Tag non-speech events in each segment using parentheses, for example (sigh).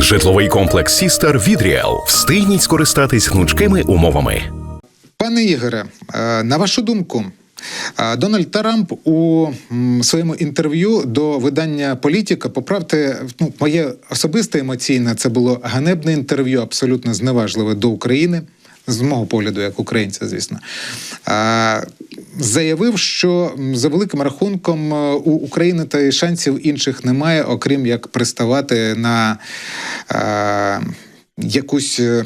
Житловий комплекс Сістер від Ріел. Встигніть скористатись гнучкими умовами. Пане Ігоре, е, на вашу думку, е, Дональд Трамп у своєму інтерв'ю до видання політика поправте, ну, моє особисте емоційне, це було ганебне інтерв'ю, абсолютно зневажливе до України, з мого погляду, як українця, звісно. Заявив, що за великим рахунком е, у України та шансів інших немає, окрім як приставати на е, якусь. е,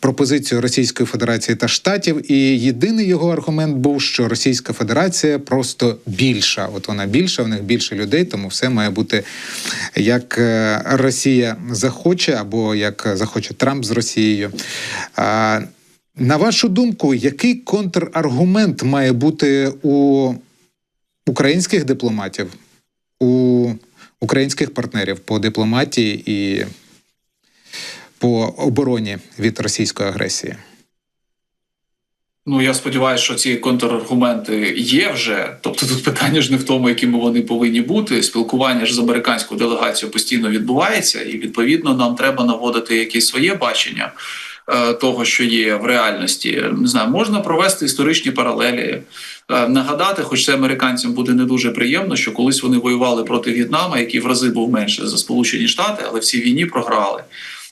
пропозицію Російської Федерації та Штатів, і єдиний його аргумент був, що Російська Федерація просто більша. От вона більша, в них більше людей, тому все має бути як Росія захоче, або як захоче Трамп з Росією. На вашу думку, який контраргумент має бути у українських дипломатів, у українських партнерів по дипломатії і по обороні від російської агресії? Ну я сподіваюся, що ці контраргументи є вже. Тобто тут питання ж не в тому, якими вони повинні бути. Спілкування ж з американською делегацією постійно відбувається, і відповідно нам треба наводити якесь своє бачення того, що є в реальності. Не знаю, можна провести історичні паралелі. Е, Нагадати, хоч це американцям буде не дуже приємно, що колись вони воювали проти В'єтнама, який в рази був менше за Сполучені Штати, але в цій війні програли.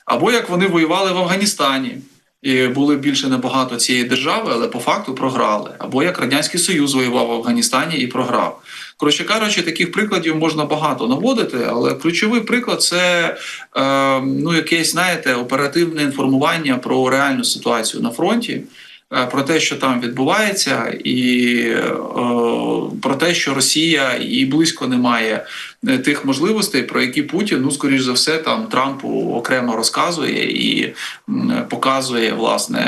Або як вони воювали в Афганістані, і були більше небагато цієї держави, але по факту програли. Або як радянський союз воював в Афганістані і програв. Коротше кажучи, таких прикладів можна багато наводити, але ключовий приклад це е, ну якесь, знаєте, оперативне інформування про реальну ситуацію на фронті. е, Про те, що там відбувається, і е, про те, що Росія і близько не має тих можливостей, про які Путін, ну скоріш за все, там Трампу окремо розказує і показує власне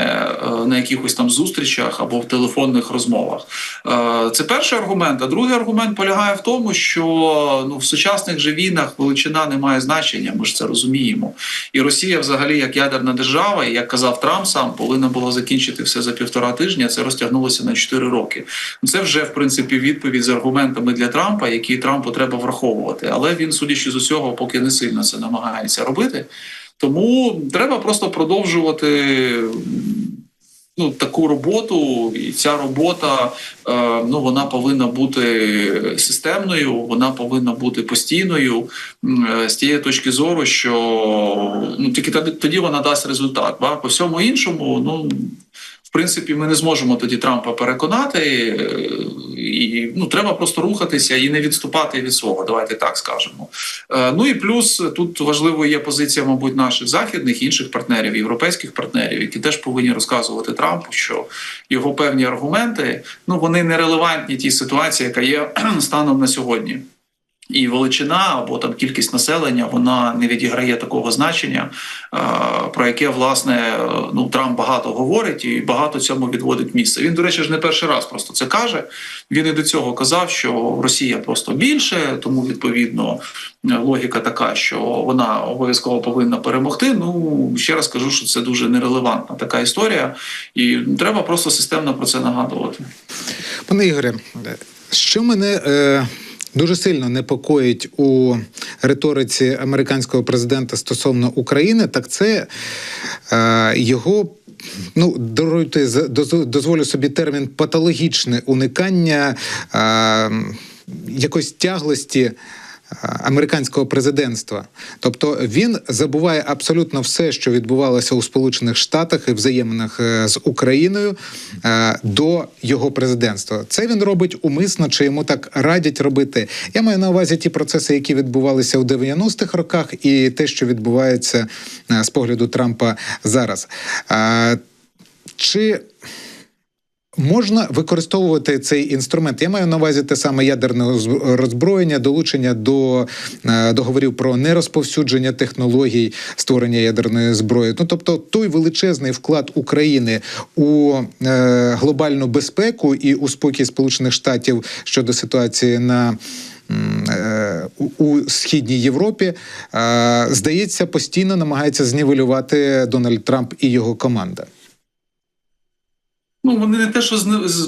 е, на якихось там зустрічах або в телефонних розмовах. Е, Це перший аргумент. А другий аргумент полягає в тому, що ну в сучасних же війнах величина не має значення. Ми ж це розуміємо. І Росія, взагалі, як ядерна держава, і як казав Трамп сам, повинна була закінчити все за півтора тижня. Це розтягнулося на 4 роки. Це вже в принципі відповідь з аргументами для Трампа, які Трампу треба враховувати. Але він, судячи з усього, поки не сильно це намагається робити. Тому треба просто продовжувати. Ну, таку роботу, і ця робота е, ну вона повинна бути системною, вона повинна бути постійною е, з тієї точки зору, що ну тільки тоді, вона дасть результат. Ба по всьому іншому, ну принципі, ми не зможемо тоді Трампа переконати, е, і ну треба просто рухатися і не відступати від свого. Давайте так скажемо. Е, Ну і плюс тут важливою є позиція, мабуть, наших західних інших партнерів, європейських партнерів, які теж повинні розказувати Трампу, що його певні аргументи ну вони нерелевантні тій ситуації, яка є (clears throat) станом на сьогодні. І величина або там кількість населення вона не відіграє такого значення, е, про яке власне е, ну Трамп багато говорить і багато цьому відводить місце. Він, до речі, ж не перший раз просто це каже. Він і до цього казав, що Росія просто більше, тому відповідно логіка така, що вона обов'язково повинна перемогти. Ну ще раз кажу, що це дуже нерелевантна така історія, і треба просто системно про це нагадувати. Пане Ігоре, що мене е, дуже сильно непокоїть у риториці американського президента стосовно України, так це е, його. Ну, даруйте, дозволю собі термін патологічне уникання е, якоїсь тяглості американського президентства. Тобто він забуває абсолютно все, що відбувалося у Сполучених Штатах і взаєминах е, з Україною е, до його президентства. Це він робить умисно, чи йому так радять робити. Я маю на увазі ті процеси, які відбувалися у 90-х роках, і те, що відбувається е, з погляду Трампа зараз. Чи Можна використовувати цей інструмент. Я маю на увазі те саме ядерне оз- роззброєння, долучення до е, договорів про нерозповсюдження технологій створення ядерної зброї. Ну тобто той величезний вклад України у е, глобальну безпеку і у спокій Сполучених Штатів щодо ситуації на е, у- східній Європі, здається, постійно намагається знівелювати Дональд Трамп і його команда. Ну, вони не те, що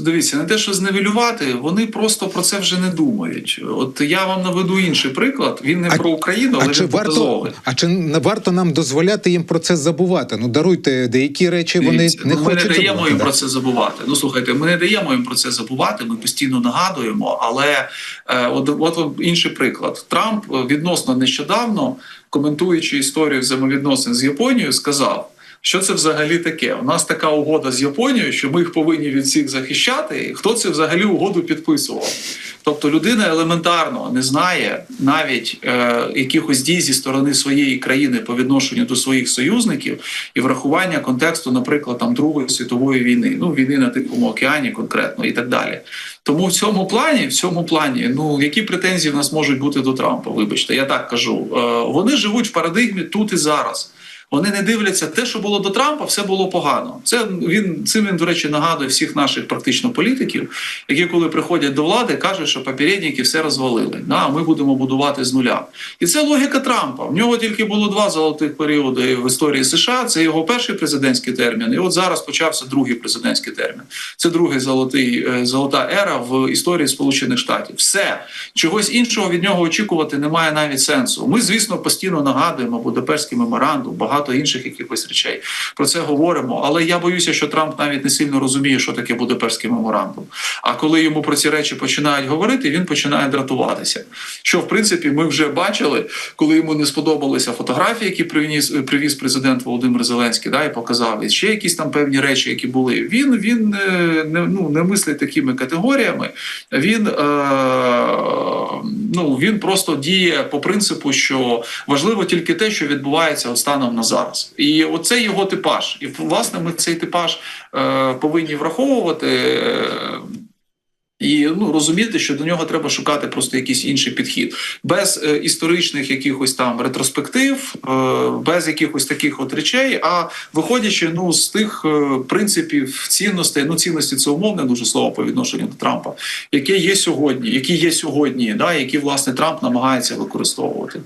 дивіться, не те, що зневелювати, вони просто про це вже не думають. От я вам наведу інший приклад. Він не А- про Україну, але А чи він варто, а чи не варто нам дозволяти їм про це забувати? Ну даруйте деякі речі, вони Дивіться, не ну, ми хочуть не даємо забувати, їм да. про це забувати. Ну слухайте, ми не даємо їм про це забувати. Ми постійно нагадуємо. Але е, от, от інший приклад. Трамп е, відносно нещодавно, коментуючи історію взаємовідносин з Японією, сказав. Що це взагалі таке? У нас така угода з Японією, що ми їх повинні від всіх захищати. Хто це взагалі угоду підписував? Тобто людина елементарно не знає навіть е, якихось дій зі сторони своєї країни по відношенню до своїх союзників і врахування контексту, наприклад, там Другої світової війни, ну війни на Тихому океані конкретно і так далі. Тому в цьому плані, в цьому плані, ну які претензії в нас можуть бути до Трампа? Вибачте, я так кажу. Е, вони живуть в парадигмі тут і зараз. Вони не дивляться те, що було до Трампа, все було погано. Це він цим він, до речі, нагадує всіх наших практично політиків, які коли приходять до влади, кажуть, що попередники все розвалили. Да, ми будемо будувати з нуля. І це логіка Трампа. В нього тільки було два золотих періоди в історії США. Це його перший президентський термін. І от зараз почався другий президентський термін. Це другий золотий е, золота ера в історії Сполучених Штатів. Все чогось іншого від нього очікувати немає навіть сенсу. Ми, звісно, постійно нагадуємо Будапештський меморандум, багато інших якихось речей. Про це говоримо. Але я боюся, що Трамп навіть не сильно розуміє, що таке Будапештський меморандум. А коли йому про ці речі починають говорити, він починає дратуватися. Що в принципі ми вже бачили, коли йому не сподобалися фотографії, які привіз, привіз президент Володимир Зеленський, да, і показав і ще якісь там певні речі, які були. Він він е, не ну не мислить такими категоріями. Він е, ну він просто діє по принципу, що важливо тільки те, що відбувається от станом на зараз, і оце його типаж. І власне ми цей типаж е, повинні враховувати. Е, і ну розуміти, що до нього треба шукати просто якийсь інший підхід, без е, історичних якихось там ретроспектив, е, без якихось таких от речей. А виходячи ну з тих е, принципів цінностей, ну цінності це умовне дуже слово по відношенню до Трампа, яке є сьогодні, які є сьогодні, да які власне Трамп намагається використовувати.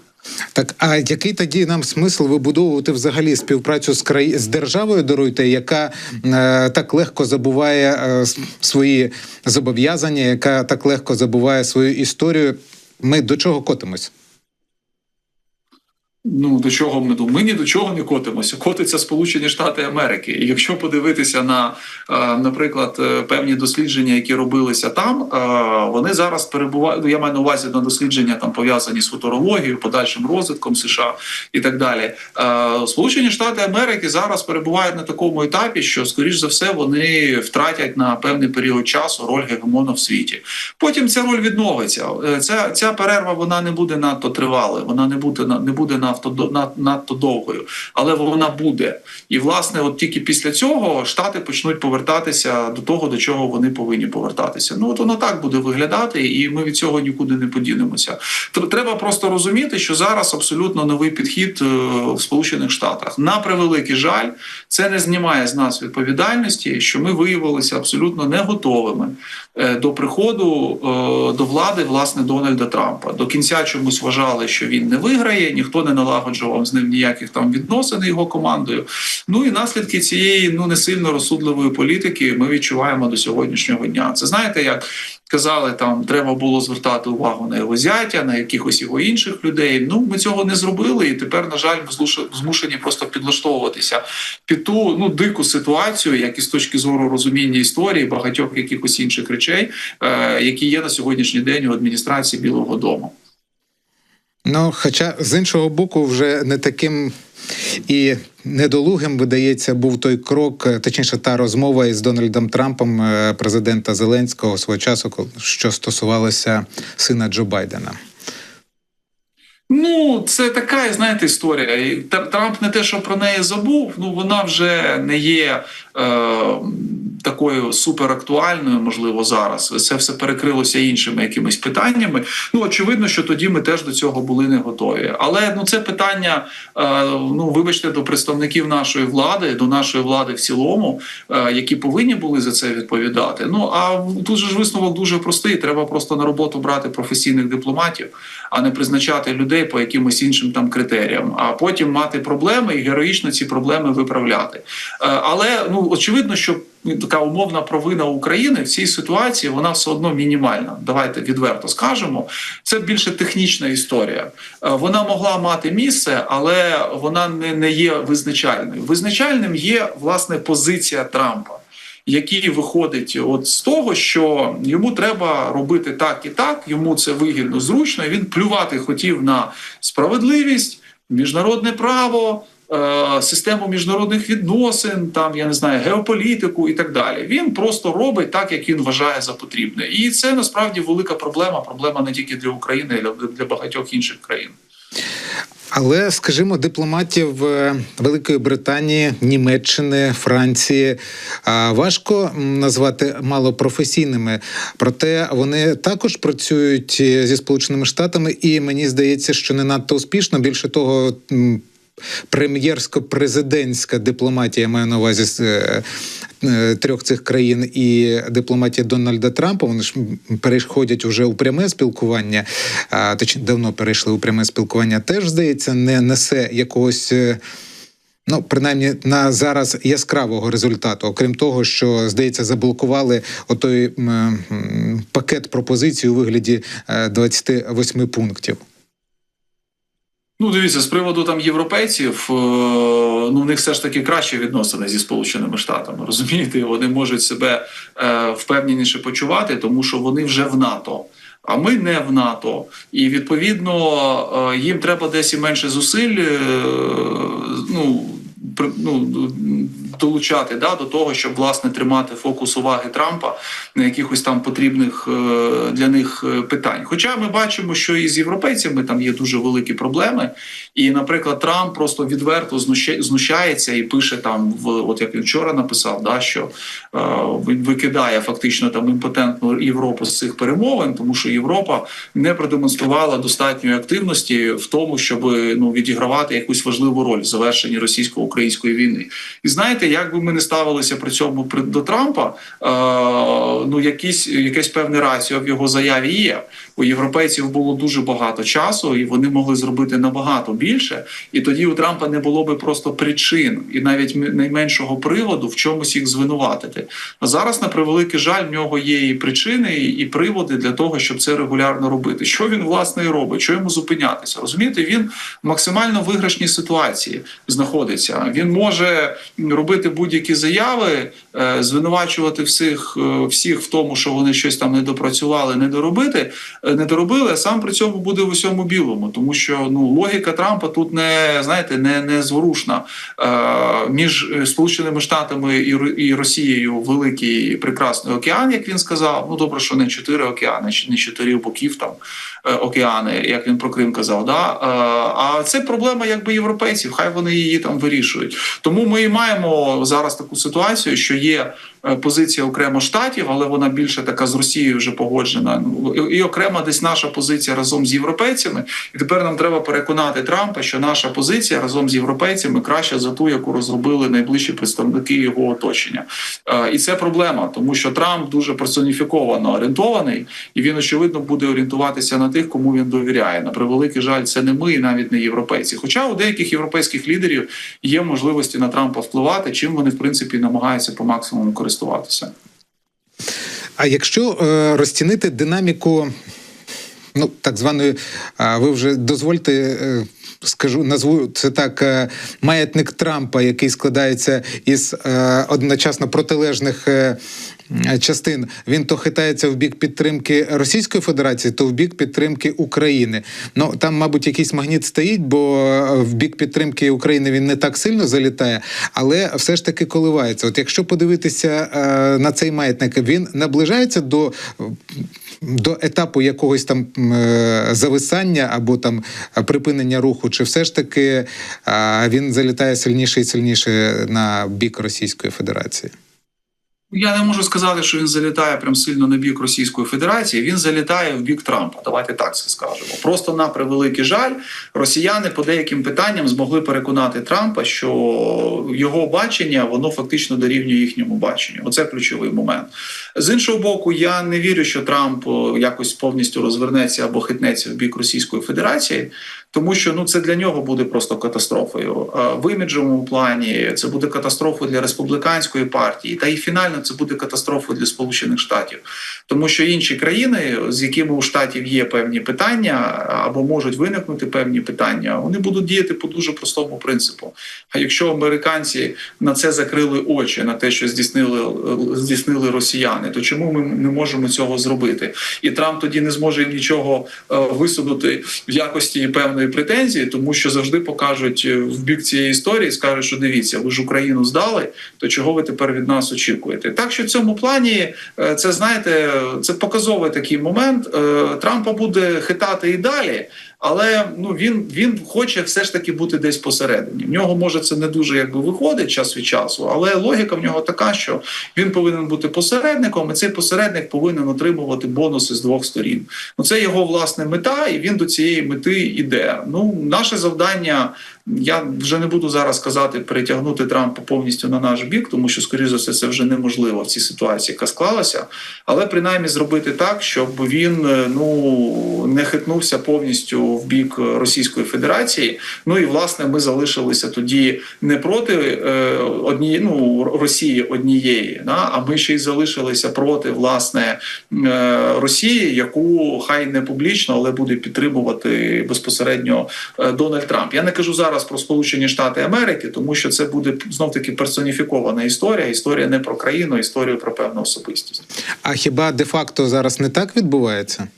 Так, а який тоді нам смисл вибудовувати взагалі співпрацю з краї... з державою, даруйте, яка е, так легко забуває е, свої зобов'язання, яка так легко забуває свою історію? Ми до чого котимось? Ну до чого ми думаємо? Ми ні до чого не котимося. Котиться Сполучені Штати Америки. І якщо подивитися на, е, наприклад, е, певні дослідження, які робилися там, е, вони зараз перебувають. Ну, я маю на увазі на дослідження там пов'язані з футурологією, подальшим розвитком США і так далі. Сполучені Штати Америки зараз перебувають на такому етапі, що скоріш за все вони втратять на певний період часу роль гегемона в світі. Потім ця роль відновиться. Ця, ця перерва вона не буде надто тривалою, вона не буде на- не буде надто, надто довгою, але вона буде. І власне, от тільки після цього штати почнуть повертатися до того, до чого вони повинні повертатися. Ну от воно так буде виглядати, і ми від цього нікуди не подінемося. Треба просто розуміти, що зараз абсолютно новий підхід е, в Сполучених Штатах. На превеликий жаль, це не знімає з нас відповідальності, що ми виявилися абсолютно не готовими е, до приходу е, до влади власне Дональда Трампа. До кінця чомусь вважали, що він не виграє, ніхто не налагоджував з ним ніяких там відносин його командою. Ну і наслідки цієї ну не сильно розсудливої політики ми відчуваємо до сьогоднішнього дня. Це знаєте, як казали, там треба було звертати увагу на його зятя, на якихось його інших людей. Ну ми цього не зробили, і тепер, на жаль, ми змушені просто підлаштовуватися під ту ну дику ситуацію, як і з точки зору розуміння історії, багатьох якихось інших речей, е, які є на сьогоднішній день у адміністрації Білого Дому. Ну, хоча з іншого боку, вже не таким і недолугим видається був той крок, е, точніше, та розмова із Дональдом Трампом, е, президента Зеленського свого часу, що стосувалося сина Джо Байдена. Ну, це така, знаєте, історія. Трамп не те, що про неї забув, ну вона вже не є е, такою суперактуальною, можливо, зараз. Це все перекрилося іншими якимись питаннями. Ну, очевидно, що тоді ми теж до цього були не готові. Але ну це питання, е, ну вибачте, до представників нашої влади, до нашої влади в цілому, е, які повинні були за це відповідати. Ну а тут же ж висновок дуже простий. Треба просто на роботу брати професійних дипломатів, а не призначати людей по якимось іншим там критеріям, а потім мати проблеми і героїчно ці проблеми виправляти. Е, Але ну очевидно, що така умовна провина України в цій ситуації вона все одно мінімальна. Давайте відверто скажемо. Це більше технічна історія. Е, Вона могла мати місце, але вона не, не є визначальною. Визначальним є власне позиція Трампа. Який виходить от з того, що йому треба робити так і так, йому це вигідно, зручно. і Він плювати хотів на справедливість, міжнародне право, е, систему міжнародних відносин, там я не знаю, геополітику і так далі. Він просто робить так, як він вважає за потрібне, і це насправді велика проблема. Проблема не тільки для України, а для багатьох інших країн. Але, скажімо, дипломатів е, Великої Британії, Німеччини, Франції важко м, назвати малопрофесійними. Проте вони також працюють е, зі Сполученими Штатами, і мені здається, що не надто успішно. Більше того, прем'єрсько-президентська дипломатія маю на увазі з е, е, трьох цих країн і дипломатія Дональда Трампа. Вони ж переходять уже у пряме спілкування, точніше давно перейшли у пряме спілкування. Теж здається, не несе якогось. е, Ну, принаймні на зараз яскравого результату, окрім того, що здається, заблокували отой пакет пропозицій у вигляді е, 28 пунктів. Ну, дивіться, з приводу там європейців, е, ну в них все ж таки краще відносини зі Сполученими Штатами. Розумієте, вони можуть себе е, впевненіше почувати, тому що вони вже в НАТО. А ми не в НАТО, і відповідно е, їм треба десь і менше зусиль. Ну при- ну, долучати да, до того, щоб власне тримати фокус уваги Трампа на якихось там потрібних е, для них е, питань. Хоча ми бачимо, що і з європейцями там є дуже великі проблеми, і, наприклад, Трамп просто відверто знуща- знущається і пише там в от як він вчора написав, да що е, він викидає фактично там імпотентну Європу з цих перемовин, тому що Європа не продемонструвала достатньої активності в тому, щоб ну відігравати якусь важливу роль в завершенні російсько-української війни. І знаєте, як би ми не ставилися при цьому до Трампа, е, ну якісь якесь певне раціо в його заяві є. У європейців було дуже багато часу, і вони могли зробити набагато більше. І тоді у Трампа не було би просто причин і навіть найменшого приводу в чомусь їх звинуватити. А зараз, на превеликий жаль, в нього є і причини, і приводи для того, щоб це регулярно робити. Що він власне і робить? Що йому зупинятися? Розумієте, він в максимально виграшній ситуації знаходиться. Він може робити будь-які заяви, е, звинувачувати всіх, е, всіх в тому, що вони щось там не допрацювали, не доробити, е, не доробили, а сам при цьому буде в усьому білому, тому що ну логіка Трампа тут не знаєте, не, не зворушна. Між Сполученими Штатами і, і Росією великий прекрасний океан, як він сказав. Ну добре, що не чотири океани, не чотири боків там океани, як він про Крим казав. Да? Е, а це проблема якби європейців. Хай вони її там вирішують. Тому ми і маємо зараз таку ситуацію, що є е, позиція окремо штатів, але вона більше така з Росією вже погоджена. Ну, і, і окрема десь наша позиція разом з європейцями. І тепер нам треба переконати Трампа, що наша позиція разом з європейцями краща за ту, яку розробили найближчі представники його оточення. Е, І це проблема, тому що Трамп дуже персоніфіковано орієнтований, і він очевидно буде орієнтуватися на тих, кому він довіряє. На превеликий жаль, це не ми, і навіть не європейці. Хоча у деяких європейських лідерів є можливості на Трампа впливати, чим вони в принципі намагаються по максимуму користуватися. А якщо е, розцінити динаміку, ну так званої, а, ви вже дозвольте. е, Скажу, назву це так е, маятник Трампа, який складається із е, одночасно протилежних е, частин. Він то хитається в бік підтримки Російської Федерації, то в бік підтримки України. Ну там, мабуть, якийсь магніт стоїть, бо е, в бік підтримки України він не так сильно залітає, але все ж таки коливається. От якщо подивитися е, на цей маятник, він наближається до до етапу якогось там е, зависання або там е, припинення руху, чи все ж таки е, він залітає сильніше і сильніше на бік Російської Федерації? Я не можу сказати, що він залітає прям сильно на бік Російської Федерації. Він залітає в бік Трампа. Давайте так це скажемо. Просто на превеликий жаль, росіяни по деяким питанням змогли переконати Трампа, що його бачення воно фактично дорівнює їхньому баченню. Оце ключовий момент. З іншого боку, я не вірю, що Трамп якось повністю розвернеться або хитнеться в бік Російської Федерації, тому що ну це для нього буде просто катастрофою. Е, В іміджовому плані це буде катастрофою для республіканської партії, та і фінально це буде катастрофою для Сполучених Штатів, тому що інші країни, з якими у штатів є певні питання або можуть виникнути певні питання, вони будуть діяти по дуже простому принципу. А якщо американці на це закрили очі, на те, що здійснили здійснили росіяни, то чому ми не можемо цього зробити? І Трамп тоді не зможе нічого е, висунути в якості певної претензії, тому що завжди покажуть е, в бік цієї історії, скажуть, що дивіться, ви ж Україну здали, то чого ви тепер від нас очікуєте? Так що в цьому плані е, це знаєте, це показовий такий момент. Трампа буде хитати і далі. Але ну він він хоче все ж таки бути десь посередині. В нього може це не дуже якби виходить час від часу, але логіка в нього така, що він повинен бути посередником, і цей посередник повинен отримувати бонуси з двох сторін. Ну це його власне мета, і він до цієї мети йде. Ну, наше завдання. Я вже не буду зараз казати перетягнути Трампа повністю на наш бік, тому що, скоріш за все, це вже неможливо в цій ситуації, яка склалася. Але принаймні зробити так, щоб він е, ну не хитнувся повністю в бік Російської Федерації. Ну і власне ми залишилися тоді не проти е, однієї ну Росії однієї, да, а ми ще й залишилися проти власне е, Росії, яку хай не публічно, але буде підтримувати безпосередньо е, Дональд Трамп. Я не кажу зараз про Сполучені Штати Америки, тому що це буде знов таки персоніфікована історія. Історія не про країну, історія про певну особистість. А хіба де-факто зараз не так відбувається?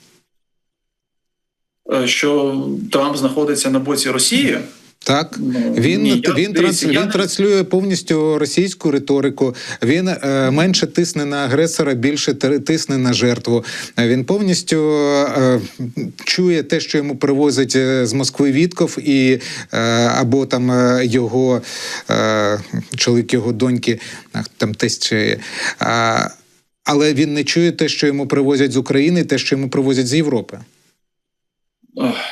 Е, Що Трамп знаходиться на боці Росії. Так, Ну, він ні, він, транс, я він транслює повністю російську риторику. Він е, менше тисне на агресора, більше тисне на жертву. Е, Він повністю е, чує те, що йому привозять е, з Москви Вітков, і е, або там е, його е, чоловік його доньки, там тесть ще є. Але він не чує те, що йому привозять з України, те, що йому привозять з Європи.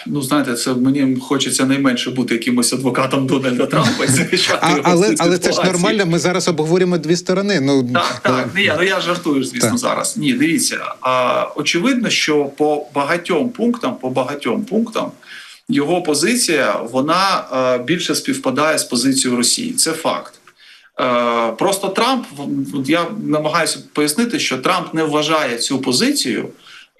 Ну, знаєте, це мені хочеться найменше бути якимось адвокатом Дональда Трампа і (laughs) захищати А, його але але це ж нормально. Ми зараз обговорюємо дві сторони. Ну Так, так, не я, ну я жартую, звісно, Так. зараз. Ні, дивіться. А, очевидно, що по багатьом пунктам, по багатьом пунктам, його позиція вона е, більше співпадає з позицією Росії. Це факт. Е, просто Трамп, я намагаюся пояснити, що Трамп не вважає цю позицію е,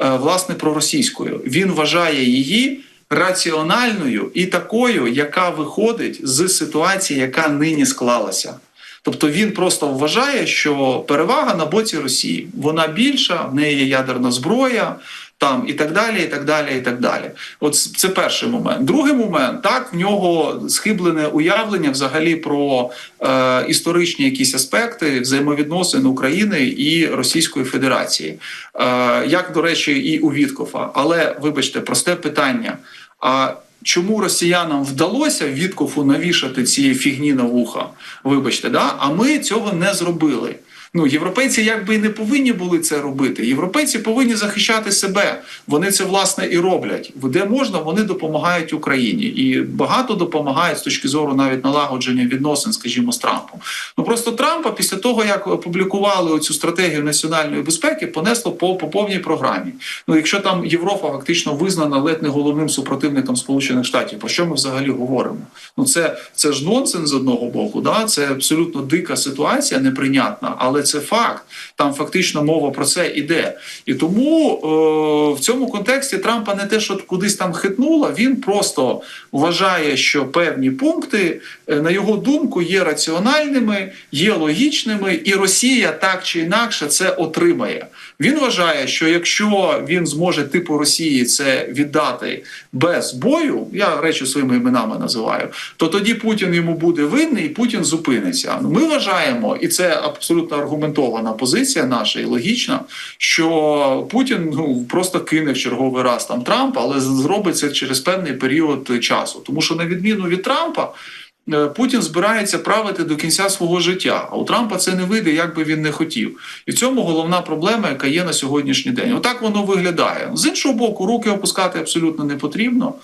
власне проросійською. Він вважає її раціональною і такою, яка виходить з ситуації, яка нині склалася. Тобто він просто вважає, що перевага на боці Росії вона більша, в неї є ядерна зброя. Там і так далі, і так далі, і так далі. От це перший момент. Другий момент так в нього схиблене уявлення взагалі про е, історичні якісь аспекти взаємовідносин України і Російської Федерації, е, як до речі, і у Віткофа. Але вибачте, просте питання. А чому росіянам вдалося Віткофу навішати цієї фігні на вуха? Вибачте, да? а ми цього не зробили. Ну, європейці якби і не повинні були це робити. Європейці повинні захищати себе. Вони це власне і роблять. Де можна, вони допомагають Україні і багато допомагають з точки зору навіть налагодження відносин, скажімо, з Трампом. Ну просто Трампа після того, як опублікували цю стратегію національної безпеки, понесло по, по повній програмі. Ну, якщо там Європа фактично визнана ледь не головним супротивником Сполучених Штатів, про що ми взагалі говоримо? Ну це, це ж нонсенс з одного боку, да це абсолютно дика ситуація, неприйнятна, але це факт. Там фактично мова про це іде. І тому е, в цьому контексті Трампа не те, що кудись там хитнула, він просто вважає, що певні пункти, на його думку, є раціональними, є логічними, і Росія так чи інакше це отримає. Він вважає, що якщо він зможе типу Росії це віддати без бою, я речі своїми іменами називаю, то тоді Путін йому буде винний, і Путін зупиниться. Ну, Ми вважаємо, і це абсолютно аргументована позиція наша і логічна, що Путін ну просто кине в черговий раз там Трампа, але зробить це через певний період часу, тому що на відміну від Трампа. Е, Путін збирається правити до кінця свого життя, а у Трампа це не вийде, як би він не хотів. І в цьому головна проблема, яка є на сьогоднішній день. Отак воно виглядає. З іншого боку, руки опускати абсолютно не потрібно.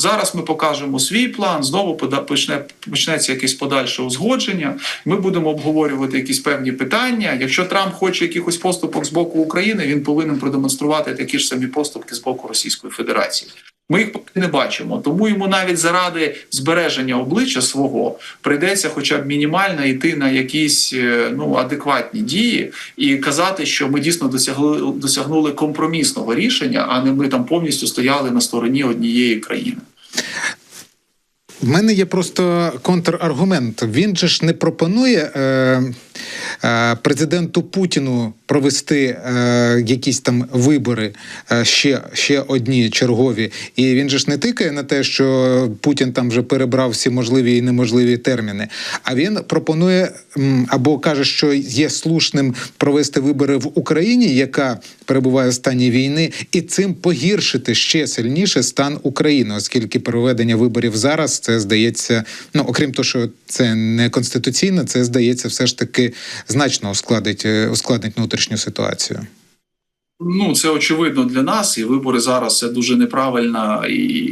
Зараз ми покажемо свій план. Знову почне почнеться якесь подальше узгодження. Ми будемо обговорювати якісь певні питання. Якщо Трамп хоче якихось поступок з боку України, він повинен продемонструвати такі ж самі поступки з боку Російської Федерації. Ми їх поки не бачимо, тому йому навіть заради збереження обличчя свого прийдеться, хоча б мінімально йти на якісь е, ну адекватні дії і казати, що ми дійсно досягли досягнули компромісного рішення, а не ми там повністю стояли на стороні однієї країни. В мене є просто контраргумент. Він же ж не пропонує е, президенту Путіну провести е, якісь там вибори е, ще, ще одні чергові. І він же ж не тикає на те, що Путін там вже перебрав всі можливі і неможливі терміни. А він пропонує або каже, що є слушним провести вибори в Україні, яка перебуває в стані війни, і цим погіршити ще сильніше стан України, оскільки проведення виборів зараз це здається. Ну окрім того, що це не конституційно, це здається, все ж таки значно ускладить, е, ускладнить внутрішню ситуацію. Ну, це очевидно для нас, і вибори зараз це дуже неправильна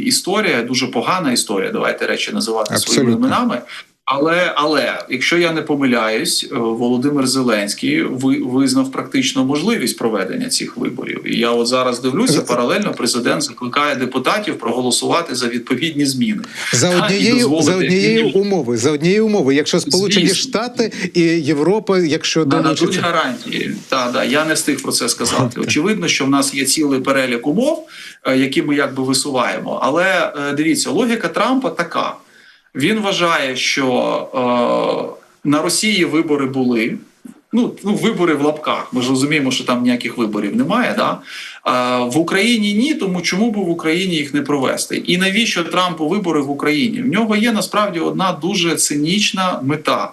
історія, дуже погана історія. Давайте речі називати своїми Абсолютно. іменами. Але але якщо я не помиляюсь, е, Володимир Зеленський ви, визнав практично можливість проведення цих виборів. І я от зараз дивлюся, паралельно президент закликає депутатів проголосувати за відповідні зміни. За однією дозволити за однією умови, за однією умови, якщо Сполучені Звісно. Штати і Європа, якщо Нададуть долучаться. гарантії. Та да я не встиг про це сказати. Очевидно, що в нас є цілий перелік умов, е, які ми якби висуваємо. Але е, дивіться, логіка Трампа така: він вважає, що е, на Росії вибори були. Ну, ну, вибори в лапках. Ми ж розуміємо, що там ніяких виборів немає. Да? А, в Україні ні, тому чому б в Україні їх не провести? І навіщо Трампу вибори в Україні? В нього є насправді одна дуже цинічна мета.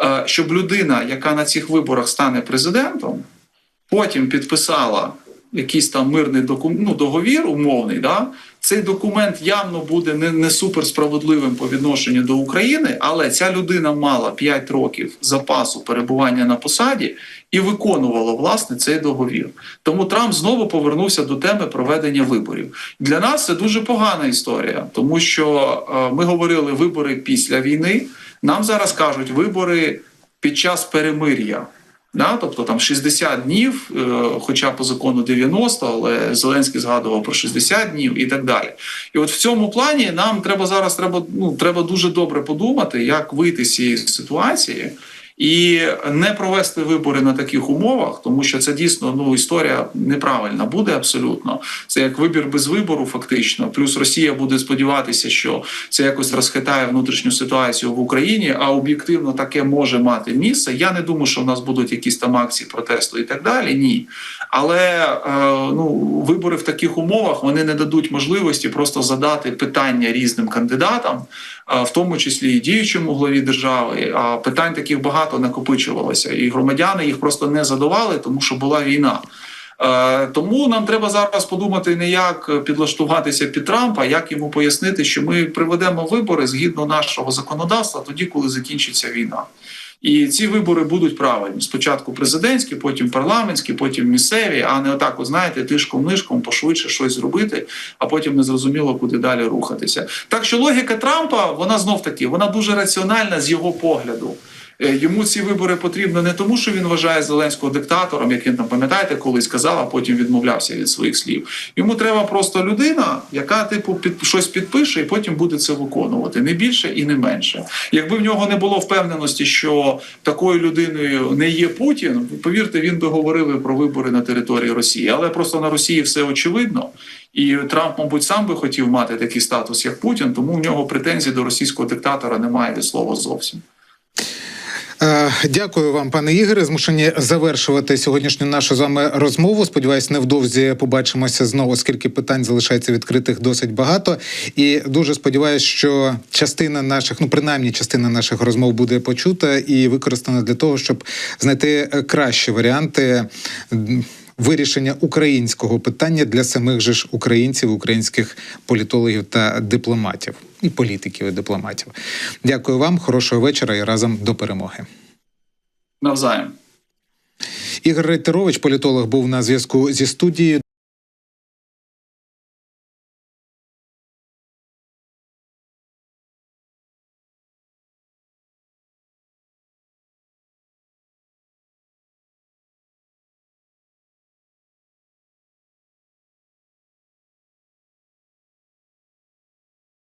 Е, щоб людина, яка на цих виборах стане президентом, потім підписала якийсь там мирний докум... ну, договір умовний, да? Цей документ явно буде не, не суперсправедливим по відношенню до України, але ця людина мала 5 років запасу перебування на посаді і виконувала власне цей договір. Тому Трамп знову повернувся до теми проведення виборів. Для нас це дуже погана історія, тому що е, ми говорили вибори після війни. Нам зараз кажуть вибори під час перемир'я. Да? Тобто там 60 днів, е, хоча по закону 90, але Зеленський згадував про 60 днів і так далі. І от в цьому плані нам треба зараз треба, ну, треба дуже добре подумати, як вийти з цієї ситуації. І не провести вибори на таких умовах, тому що це дійсно ну історія неправильна буде абсолютно. Це як вибір без вибору, фактично. Плюс Росія буде сподіватися, що це якось розхитає внутрішню ситуацію в Україні. А об'єктивно таке може мати місце. Я не думаю, що в нас будуть якісь там акції протесту і так далі. Ні. Але е, ну вибори в таких умовах вони не дадуть можливості просто задати питання різним кандидатам, в тому числі і діючому главі держави. А питань таких багато накопичувалося, і громадяни їх просто не задавали, тому що була війна. Тому нам треба зараз подумати не як підлаштуватися під Трампа, як йому пояснити, що ми приведемо вибори згідно нашого законодавства тоді, коли закінчиться війна. І ці вибори будуть правильні. Спочатку президентські, потім парламентські, потім місцеві, а не отак, от, знаєте, тишком нишком пошвидше щось зробити, а потім не зрозуміло, куди далі рухатися. Так що логіка Трампа, вона знов таки, вона дуже раціональна з його погляду. Е, Йому ці вибори потрібно не тому, що він вважає Зеленського диктатором, як він там пам'ятаєте, колись сказав, а потім відмовлявся від своїх слів. Йому треба просто людина, яка типу під щось підпише, і потім буде це виконувати не більше і не менше. Якби в нього не було впевненості, що такою людиною не є Путін, повірте, він би говорив про вибори на території Росії, але просто на Росії все очевидно. І Трамп, мабуть, сам би хотів мати такий статус, як Путін, тому в нього претензій до російського диктатора немає від слова зовсім. Е, Дякую вам, пане Ігоре. Змушені завершувати сьогоднішню нашу з вами розмову. Сподіваюсь, невдовзі побачимося знову, оскільки питань залишається відкритих досить багато. І дуже сподіваюся, що частина наших, ну принаймні частина наших розмов буде почута і використана для того, щоб знайти е, кращі варіанти. Вирішення українського питання для самих же ж українців, українських політологів та дипломатів, і політиків, і дипломатів. Дякую вам, хорошого вечора і разом до перемоги. Навзаєм. Ігор Рейтерович, політолог, був на зв'язку зі студією.